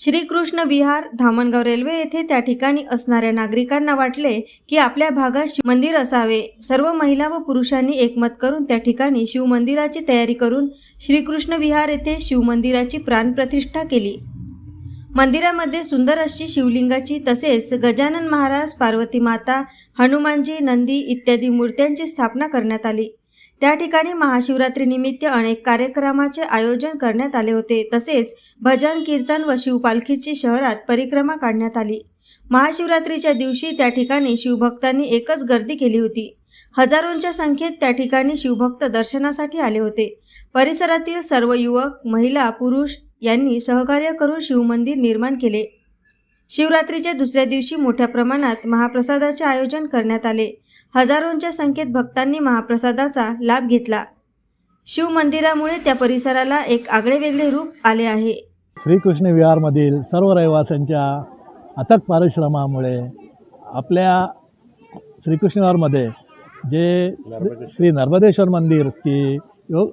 श्रीकृष्ण विहार Dhamangaon railway येथे त्या ठिकाणी असणाऱ्या नागरिकांना वाटले की आपल्या भागात शिव मंदिर असावे. सर्व महिला व पुरुषांनी एकमत करून त्या ठिकाणी शिवमंदिराची तयारी करून श्रीकृष्ण विहार येथे शिवमंदिराची प्राणप्रतिष्ठा केली. मंदिरामध्ये सुंदर अशी शिवलिंगाची तसेच गजानन महाराज पार्वती माता हनुमानजी नंदी इत्यादी मूर्त्यांची स्थापना करण्यात आली. त्या ठिकाणी महाशिवरात्रीनिमित्त अनेक कार्यक्रमाचे आयोजन करण्यात आले होते. तसेच भजन कीर्तन व शिवपालखीची शहरात परिक्रमा काढण्यात आली. महाशिवरात्रीच्या दिवशी त्या ठिकाणी शिवभक्तांनी एकच गर्दी केली होती. हजारोंच्या संख्येत त्या ठिकाणी शिवभक्त दर्शनासाठी आले होते. परिसरातील सर्व युवक महिला पुरुष यांनी सहकार्य करून शिवमंदिर निर्माण केले. शिवरात्रीच्या दुसऱ्या दिवशी मोठ्या प्रमाणात महाप्रसादाचे आयोजन करण्यात आले. हजारोंच्या संख्येत भक्तांनी महाप्रसादाचा लाभ घेतला. शिवमंदिरामुळे त्या परिसराला एक आगळेवेगळे रूप आले आहे. श्रीकृष्ण विहारमधील सर्व रहिवाशांच्या अथक परिश्रमामुळे आपल्या श्रीकृष्ण विहारमध्ये जे श्री- नर्मदेश्वर मंदिरची यो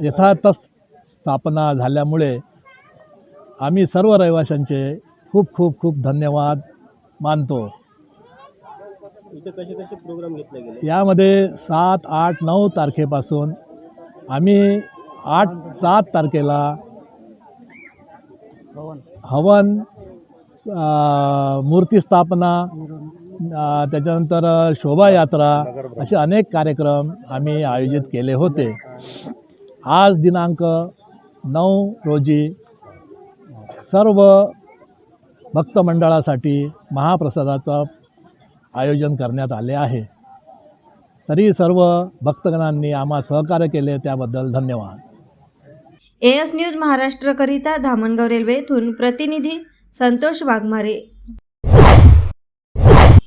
यथार्थ स्थापना झाल्यामुळे आम्ही सर्व रहिवाशांचे खूप खूप खूप धन्यवाद मानतो. इथे कसे कसे प्रोग्राम घेतले गेले? यामध्ये सात आठ नऊ तारखेपासून आम्ही आठ सात तारखेला हवन. अ, मूर्तिस्थापना अ, त्याच्यानंतर शोभायात्रा असे अनेक कार्यक्रम आम्ही आयोजित केले होते. आज दिनांक नऊ रोजी सर्व भक्तमंडळासाठी महाप्रसादाचं आयोजन करण्यात आले आहे. तरी सर्व भक्तगणांनी आम्हा सहकार्य केले त्याबद्दल धन्यवाद. एस न्यूज महाराष्ट्रकरिता धामणगाव रेल्वे येथून प्रतिनिधी संतोष वाघमारे.